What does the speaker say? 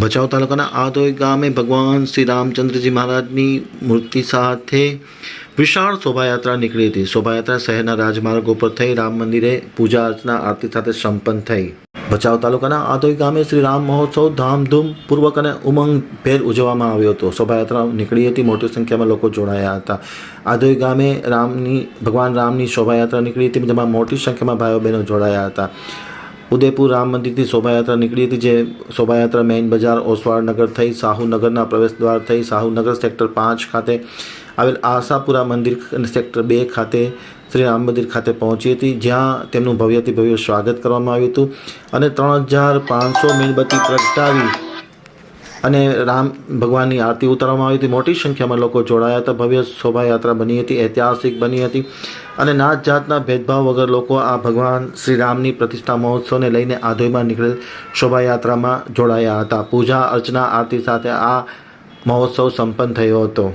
ભચાઉ તાલુકાના આદોઈ ગામે ભગવાન શ્રી રામચંદ્રજી મહારાજની મૂર્તિ સાથે વિશાળ શોભાયાત્રા નીકળી હતી. શોભાયાત્રા શહેરના રાજમાર્ગો પર થઈ રામ મંદિરે પૂજા અર્ચના આરતી સાથે સંપન્ન થઈ. ભચાઉ તાલુકાના આદોઈ ગામે શ્રી રામ મહોત્સવ ધામધૂમપૂર્વક અને ઉમંગભેર ઉજવવામાં આવ્યો હતો. શોભાયાત્રા નીકળી હતી, મોટી સંખ્યામાં લોકો જોડાયા હતા. આદોઈ ગામે રામની, ભગવાન રામની શોભાયાત્રા નીકળી હતી, જેમાં મોટી સંખ્યામાં ભાઈઓ બહેનો જોડાયા હતા. ઉદયપુર રામ મંદિરથી શોભાયાત્રા નીકળી હતી, જે શોભાયાત્રા મેઇન બજાર ઓસવાળ નગર થઈ સાહુનગરના પ્રવેશ દ્વાર થઈ સાહુનગર સેક્ટર પાંચ ખાતે આવેલ આશાપુરા મંદિર સેક્ટર બે ખાતે શ્રી રામ મંદિર ખાતે પહોંચી હતી, જ્યાં તેમનું ભવ્યથી ભવ્ય સ્વાગત કરવામાં આવ્યું હતું અને ત્રણ હજાર પાંચસો મીણબત્તી પ્રગટાવી અને રામ ભગવાનની આરતી ઉતારવામાં આવી હતી. મોટી સંખ્યામાં લોકો જોડાયા હતા. ભવ્ય શોભાયાત્રા બની હતી, ઐતિહાસિક બની હતી અને નાત જાતના ભેદભાવ વગર લોકો આ ભગવાન શ્રી રામની પ્રતિષ્ઠા મહોત્સવને લઈને આધોઈમાં નીકળેલ શોભાયાત્રામાં જોડાયા હતા. પૂજા અર્ચના આરતી સાથે આ મહોત્સવ સંપન્ન થયો હતો.